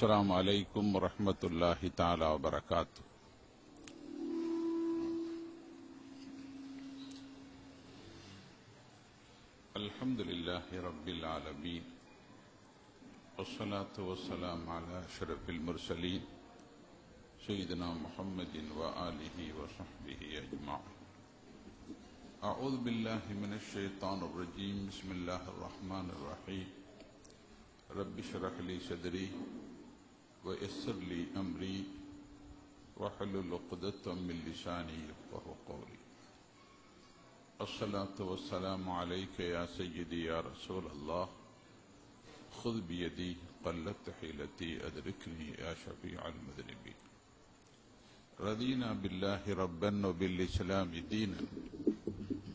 السلام علیکم ورحمۃ اللہ تعالی وبرکاتہ۔ الحمد للہ رب العالمین، والصلاة والسلام على شرف المرسلین، سیدنا محمد وآلہ وصحبہ اجمعین۔ اعوذ باللہ من الشیطان الرجیم، بسم اللہ الرحمن الرحیم۔ رب شرح لی صدری۔ ويسر لي أمري واحلل عقدة من لساني يفقه قولي الصلاة والسلام عليك يا سيدي يا رسول الله خذ بيدي قلت حيلتي أدركني يا شفيع المذنبين رضينا بالله ربا وبالإسلام دينا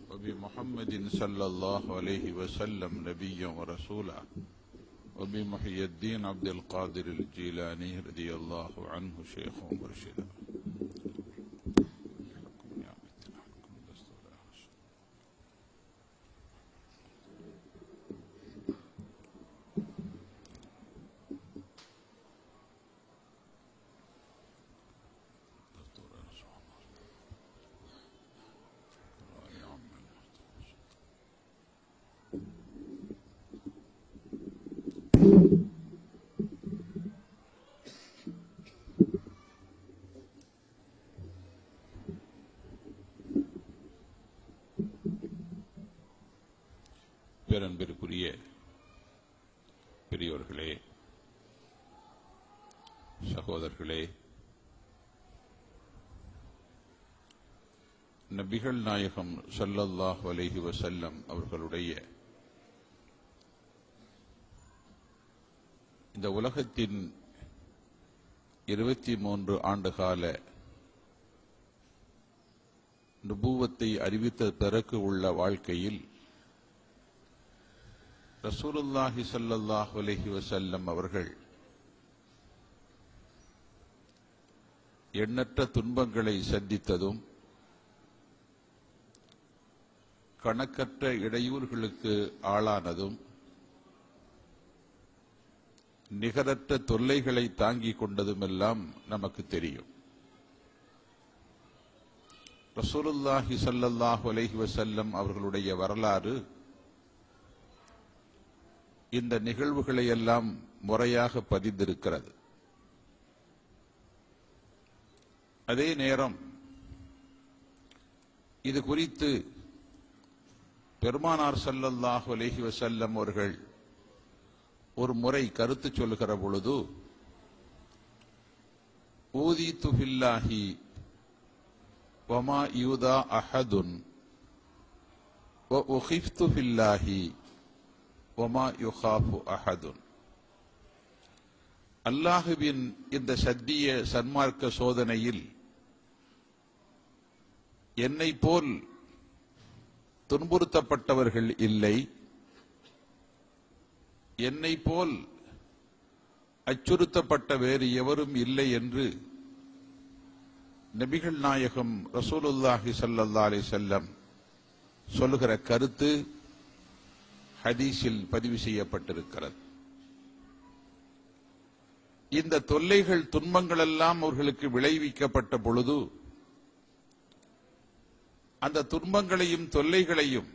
وبمحمد صلى الله عليه وسلم نبيا ورسولا وبی محی الدین عبد القادر الجیلانی رضی اللہ عنہ شیخ و பேரன்பிற்குரிய பெரியோர்களே சகோதரர்களே நபிகள் நாயகம் சல்லல்லாஹ் அலைஹி வசல்லம் அவர்களுடைய இந்த உலகத்தின் இருபத்தி மூன்று ஆண்டுகால நுபுவத்தை அறிவித்த பிறகு உள்ள வாழ்க்கையில் ரசூலுல்லாஹி ஸல்லல்லாஹு அலஹி வசல்லம் அவர்கள் எண்ணற்ற துன்பங்களை சந்தித்ததும் கணக்கற்ற இடையூறுகளுக்கு ஆளானதும் நிகரற்ற தொல்லைகளை தாங்கிக் கொண்டதுமெல்லாம் நமக்கு தெரியும். ரசூலுல்லாஹி ஸல்லல்லாஹு அலஹி வசல்லம் அவர்களுடைய வரலாறு இந்த நிகழ்வுகளை எல்லாம் முறையாக பதிந்திருக்கிறது. அதே நேரம் இது குறித்து பெருமானார் ஸல்லல்லாஹு அலைஹி வசல்லம் அவர்கள் ஒரு முறை கருத்து சொல்லுகிற பொழுது ஊதி துபில்லாஹி வமா யூதா அஹதுன் ஒஹிஃப்து ஃபில்லாஹி ஒமா யுஹாஃபு அஹதுன் அல்லாஹுவின் இந்த சத்திய சன்மார்க்க சோதனையில் என்னை போல் துன்புறுத்தப்பட்டவர்கள் இல்லை. என்னை போல் அச்சுறுத்தப்பட்ட வேறு எவரும் இல்லை என்று நபிகள் நாயகம் ரசூலுல்லாஹி ஸல்லல்லாஹு அலி செல்லம் சொல்லுகிற கருத்து ஹதீஸில் பதிவு செய்யப்பட்டிருக்கிறது. இந்த தொல்லைகள் துன்பங்கள் எல்லாம் அவர்களுக்கு விளைவிக்கப்பட்ட பொழுது அந்த துன்பங்களையும் தொல்லைகளையும்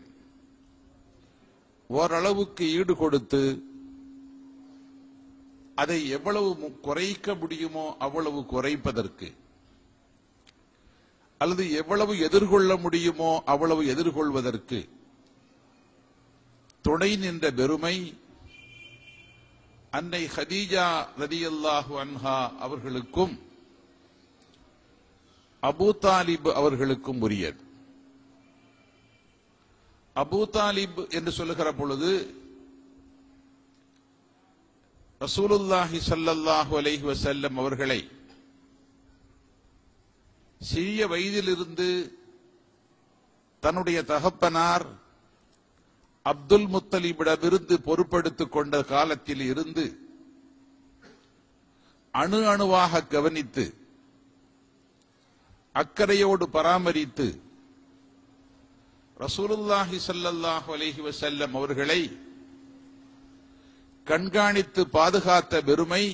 ஓரளவுக்கு ஈடு கொடுத்து அதை எவ்வளவு மு- குறைக்க முடியுமோ அவ்வளவு குறைப்பதற்கு அல்லது எவ்வளவு எதிர்கொள்ள முடியுமோ அவ்வளவு எதிர்கொள்வதற்கு துணை நின்ற பெருமை அன்னை ஹதீஜா ரதியல்லாஹு அன்ஹா அவர்களுக்கும் அபு தாலிப் அவர்களுக்கும் உரியது. அபூ தாலிப் என்று சொல்லுகிற பொழுது ரசூலுல்லாஹி சல்லல்லாஹு அலைஹி வசல்லம் அவர்களை சிறிய வயதிலிருந்து தன்னுடைய தகப்பனார் அப்துல் முத்தலிபிடமிருந்து பொறுப்படுத்திக் கொண்ட காலத்தில் இருந்து அணு அணுவாக கவனித்து அக்கறையோடு பராமரித்து ரசூலுல்லாஹி ஸல்லல்லாஹு அலஹி வசல்லம் அவர்களை கண்காணித்து பாதுகாத்த பெருமை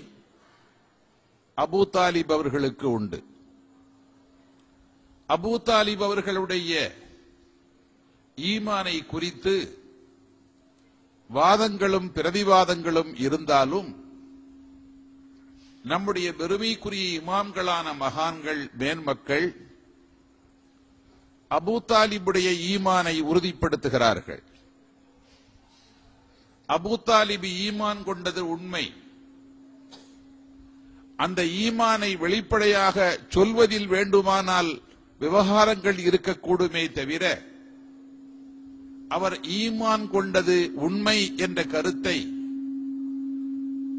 அபு தாலிப் அவர்களுக்கு உண்டு. அபூ தாலிப் அவர்களுடைய ஈமானை குறித்து வாதங்களும் பிரதிவாதங்களும் இருந்தாலும் நம்முடைய பெருமைக்குரிய இமாம்களான மகான்கள் மேன்மக்கள் அபூ தாலிபுடைய ஈமானை உறுதிப்படுத்துகிறார்கள். அபூ ஈமான் கொண்டது உண்மை. அந்த ஈமானை வெளிப்படையாக சொல்வதில் வேண்டுமானால் விவகாரங்கள் இருக்கக்கூடுமே தவிர அவர் ஈமான் கொண்டது உண்மை என்ற கருத்தை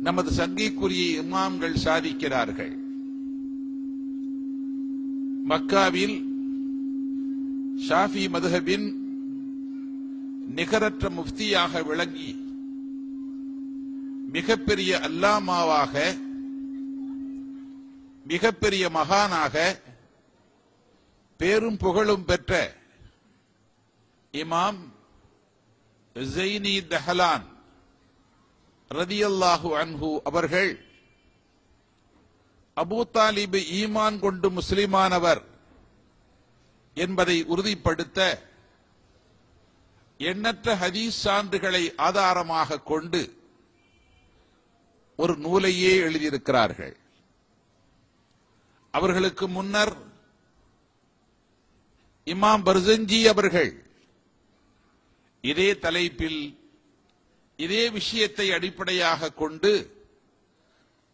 நமது சங்கைக்குரிய இமாம்கள் சாதிக்கிறார்கள். மக்காவில் ஷாஃபி மதுஹபின் நிகரற்ற முஃப்தியாக விளங்கி மிகப்பெரிய அல்லாமாவாக மிகப்பெரிய மகானாக பேரும் புகழும் பெற்ற இமாம் ஜெய்னி தஹலான் ரதியல்லாஹு அன்ஹு அவர்கள் அபூ தாலிபு ஈமான் கொண்டு முஸ்லிமானவர் என்பதை உறுதிப்படுத்த எண்ணற்ற ஹதீஸ் சான்றுகளை ஆதாரமாக கொண்டு ஒரு நூலையே எழுதியிருக்கிறார்கள். அவர்களுக்கு முன்னர் இமாம் பர்சஞ்சி அவர்கள் இதே தலைப்பில் இதே விஷயத்தை அடிப்படையாக கொண்டு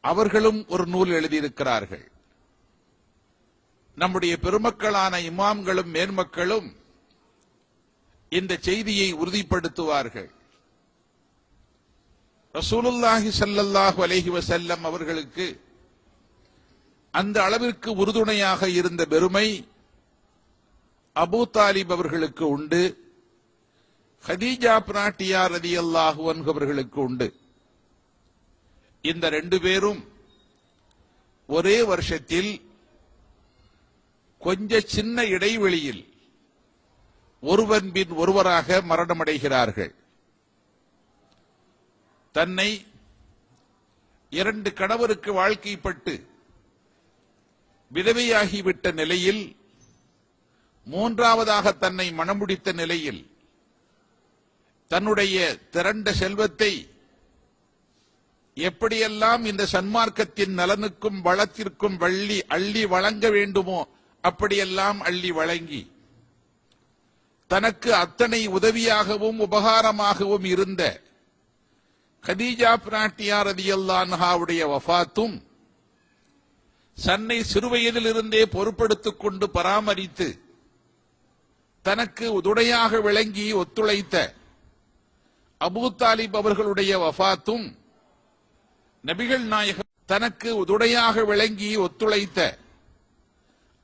அவர்களும் ஒரு நூல் எழுதியிருக்கிறார்கள். நம்முடைய பெருமக்களான இமாம்களும் மேன்மக்களும் இந்த செய்தியை உறுதிப்படுத்துவார்கள். ரசூலுல்லாஹி சல்லல்லாஹு அலஹி வசல்லம் அவர்களுக்கு அந்த அளவிற்கு உறுதுணையாக இருந்த பெருமை அபூ தாலிப் அவர்களுக்கு உண்டு. ஹதீஜா பிராட்டியார் ரதியல்லாஹு அன்ஹு அவர்களுக்கு உண்டு. இந்த ரெண்டு பேரும் ஒரே வருஷத்தில் கொஞ்ச சின்ன இடைவெளியில் ஒருவன் பின் ஒருவராக மரணமடைகிறார்கள். தன்னை இரண்டு கணவருக்கு வாழ்க்கைப்பட்டு விதவையாகிவிட்ட நிலையில் மூன்றாவதாக தன்னை மணமுடித்த நிலையில் தன்னுடைய திரண்ட செல்வத்தை எப்படியெல்லாம் இந்த சன்மார்க்கத்தின் நலனுக்கும் வளத்திற்கும் வள்ளி அள்ளி வழங்க வேண்டுமோ அப்படியெல்லாம் அள்ளி வழங்கி தனக்கு அத்தனை உதவியாகவும் உபகாரமாகவும் இருந்த கதீஜா பிராட்டியார் அதியல்லான்ஹாவுடைய வஃபாத்தும் சன்னை சிறுவயதிலிருந்தே பொறுப்படுத்திக் கொண்டு பராமரித்து தனக்கு உதுடையாக விளங்கி ஒத்துழைத்த அபூ தாலிப் அவர்களுடைய வஃபாத்தும் நபிகள் நாயகம் தனக்கு உதுடையாக விளங்கி ஒத்துழைத்த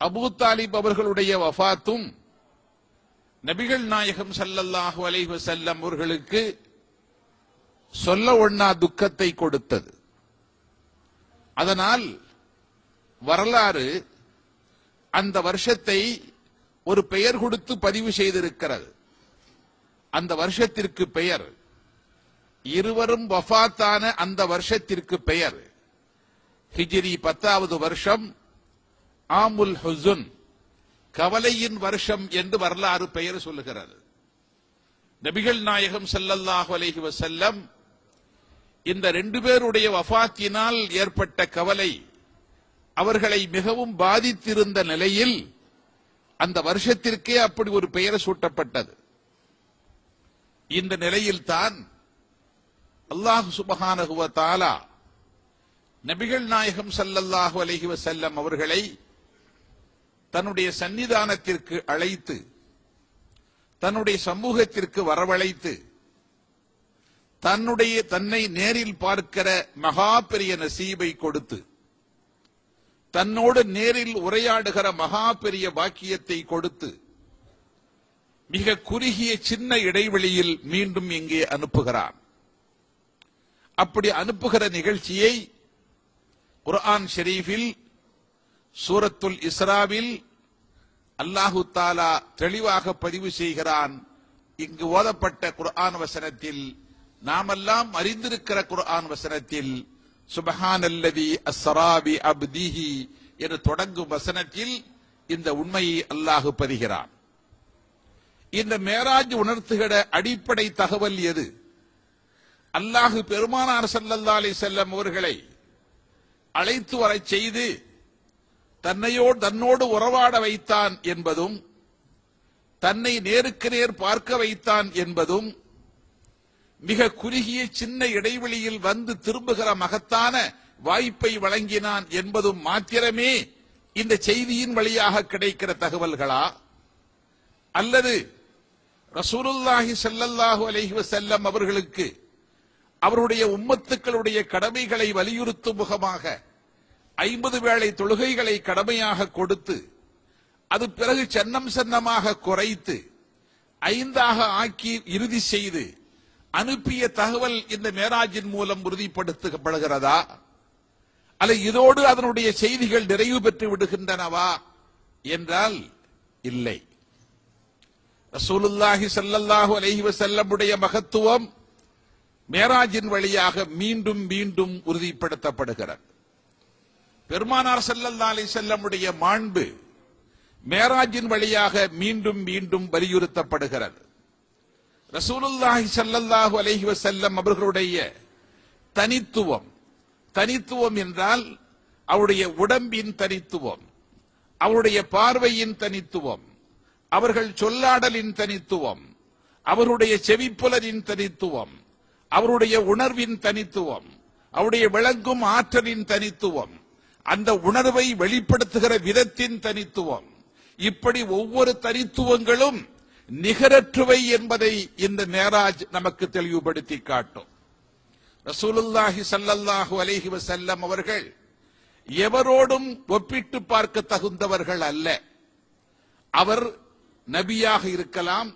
அபூ தாலிப் அவர்களுடைய வஃபாத்தும் நபிகள் நாயகம் சல்லல்லாஹு அலைஹு செல்லம் அவர்களுக்கு சொல்ல ஒண்ணா துக்கத்தை கொடுத்தது. அதனால் வரலாறு அந்த வருஷத்தை ஒரு பெயர் கொடுத்து பதிவு செய்திருக்கிறது. அந்த வருஷத்திற்கு பெயர் இருவரும் வஃபாத்தான அந்த வருஷத்திற்கு பெயர். ஹிஜ்ரி பத்தாவது வருஷம் ஆமுல் ஹுசுன் கவலையின் வருஷம் என்று வரலாறு பெயர் சொல்லுகிறது. நபிகள் நாயகம் ஸல்லல்லாஹு அலஹி வசல்லம் இந்த ரெண்டு பேருடைய வஃத்தினால் ஏற்பட்ட கவலை அவர்களை மிகவும் பாதித்திருந்த நிலையில் அந்த வருஷத்திற்கே அப்படி ஒரு பெயர் சூட்டப்பட்டது. இந்த நிலையில்தான் அல்லாஹ் சுபஹானகுவ தாலா நபிகள் நாயகம் சல்லல்லாஹு அலஹி வசல்லம் அவர்களை தன்னுடைய சன்னிதானத்திற்கு அழைத்து தன்னுடைய சமூகத்திற்கு வரவழைத்து தன்னுடைய தன்னை நேரில் பார்க்கிற மகா பெரிய நசீபை கொடுத்து தன்னோடு நேரில் உரையாடுகிற மகா பெரிய பாக்கியத்தை கொடுத்து மிக குறுகிய சின்ன இடைவெளியில் மீண்டும் இங்கே அனுப்புகிறான் அப்படி அனுப்புகிற நிகழ்ச்சியை குர்ஆன் ஷெரீஃபில் சூரத்துல் இஸ்ராவில் அல்லாஹு தாலா தெளிவாக பதிவு செய்கிறான். இங்கு ஓதப்பட்ட குர்ஆன் வசனத்தில் நாமெல்லாம் அறிந்திருக்கிற குர்ஆன் வசனத்தில் சுபஹானல்லதி அஸ்ராபி அப்திஹி என்று தொடங்கும் வசனத்தில் இந்த உண்மையை அல்லாஹு பதிகிறான். இந்த மேராஜ் உணர்த்துகிற அடிப்படை தகவல் எது? அல்லாஹு பெருமானார் ஸல்லல்லாஹு அலி செல்லம் அவர்களை அழைத்து வரச் செய்து தன்னையோடு தன்னோடு உறவாட வைத்தான் என்பதும் தன்னை நேருக்கு நேர் பார்க்க வைத்தான் என்பதும் மிக குறுகிய சின்ன இடைவெளியில் வந்து திரும்புகிற மகத்தான வாய்ப்பை வழங்கினான் என்பதும் மாத்திரமே இந்த செய்தியின் வழியாக கிடைக்கிற தகவல்களா? அல்லது ரசூலுல்லாஹி செல்லல்லாஹு அலைஹி செல்லம் அவர்களுக்கு அவருடைய உம்மத்துக்களுடைய கடமைகளை வலியுறுத்தும் முகமாக ஐம்பது வேளை தொழுகைகளை கடமையாக கொடுத்து அது பிறகு சன்னம் சன்னமாக குறைத்து ஐந்தாக ஆக்கி இறுதி செய்து அனுப்பிய தகவல் இந்த மேராஜின் மூலம் உறுதிப்படுத்தப்படுகிறதா? அல்ல இதோடு அதனுடைய செய்திகள் நிறைவு பெற்று விடுகின்றனவா என்றால் இல்லை. ரசூலுல்லாஹி சல்லல்லாஹு அலைஹி வசல்லமுடைய மகத்துவம் மேராஜின் வழியாக மீண்டும் மீண்டும் உறுதிப்படுத்தப்படுகிறது. பெருமானார் செல்லல்லா அலி செல்லமுடைய மாண்பு மேராஜின் வழியாக மீண்டும் மீண்டும் வலியுறுத்தப்படுகிறது. ரசூலுல்லாஹி ஸல்லல்லாஹு அலைஹி செல்லம் அவர்களுடைய தனித்துவம் தனித்துவம் என்றால் அவருடைய உடம்பின் தனித்துவம் அவருடைய பார்வையின் தனித்துவம் அவர்கள் சொல்லாடலின் தனித்துவம் அவருடைய செவிப்புலனின் தனித்துவம் அவருடைய உணர்வின் தனித்துவம் அவருடைய விளங்கும் ஆற்றலின் தனித்துவம் அந்த உணர்வை வெளிப்படுத்துகிற விதத்தின் தனித்துவம். இப்படி ஒவ்வொரு தனித்துவங்களும் நிகரற்றுவை என்பதை இந்த மேராஜ் நமக்கு தெளிவுபடுத்தி காட்டும். ரசூலுல்லாஹி சல்லல்லாஹு அலைஹி வசல்லம் அவர்கள் எவரோடும் ஒப்பிட்டு பார்க்க தகுந்தவர்கள் அல்ல. அவர் நபியாக இருக்கலாம்